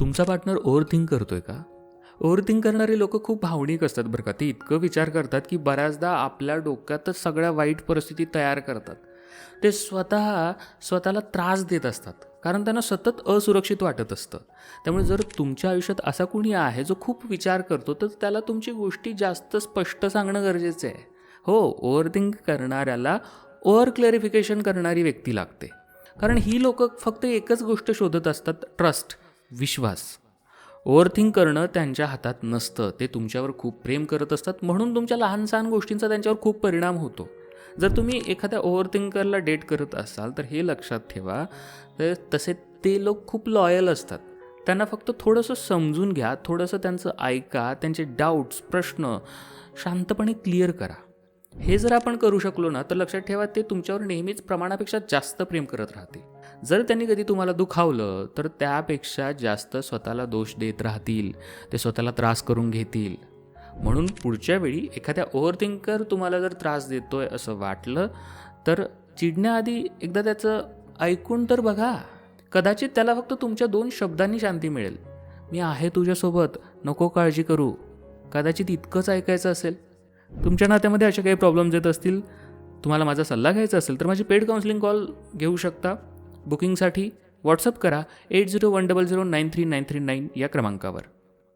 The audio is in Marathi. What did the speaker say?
तुमचा पार्टनर ओव्हर थिंक करतोय का? ओव्हर थिंक करणारे लोक खूप भावनिक असतात बरं का. ते इतकं विचार करतात की बऱ्याचदा आपल्या डोक्यातच सगळ्या वाईट परिस्थिती तयार करतात. ते स्वतः स्वतःला त्रास देत असतात. कारण त्यांना सतत असुरक्षित वाटत असतं. त्यामुळे जर तुमच्या आयुष्यात असा कोणी आहे जो खूप विचार करतो तर त्याला तुमची गोष्टी जास्त स्पष्ट सांगणं गरजेचं आहे. हो ओव्हर थिंक करणाऱ्याला ओव्हर क्लॅरिफिकेशन करणारी व्यक्ती लागते. कारण ही लोक फक्त एकच गोष्ट शोधत असतात ट्रस्ट विश्वास. ओव्हरथिंक करणं त्यांच्या हातात नसतं. ते तुमच्यावर खूप प्रेम करत असतात. म्हणून तुमच्या लहान सहान गोष्टींचा त्यांच्यावर खूप परिणाम होतो. जर तुम्ही एखाद्या ओव्हरथिंकरला डेट करत असाल तर हे लक्षात ठेवा. तर तसे ते लोक खूप लॉयल असतात. त्यांना फक्त थोडंसं समजून घ्या. थोडंसं त्यांचं ऐका. त्यांचे डाऊट्स प्रश्न शांतपणे क्लिअर करा. हे जर आपण करू शकलो ना तर लक्षात ठेवा ते तुमच्यावर नेहमीच प्रमाणापेक्षा जास्त प्रेम करत राहतील जर त्यांनी कधी तुम्हाला दुखावलं तर त्यापेक्षा जास्त स्वतःला दोष देत राहतील. ते स्वतःला त्रास करून घेतील. म्हणून पुढच्या वेळी एखाद्या ओव्हरथिंकर तुम्हाला जर त्रास देतोय असं वाटलं तर चिडण्याआधी एकदा त्याचं ऐकून तर बघा. कदाचित त्याला फक्त तुमच्या दोन शब्दांनी शांती मिळेल. मी आहे तुझ्यासोबत नको काळजी करू. कदाचित इतकंच ऐकायचं असेल तुमच्या नात्यामध्ये असे काही प्रॉब्लेम्स येत असतील? तुम्हाला माझा सल्ला घ्यायचा असेल तर माझी पेड काउन्सिलिंग कॉल घेऊ शकता. बुकिंगसाठी व्हॉट्सअप करा eight zero one double zero nine three nine three nine या क्रमांकावर.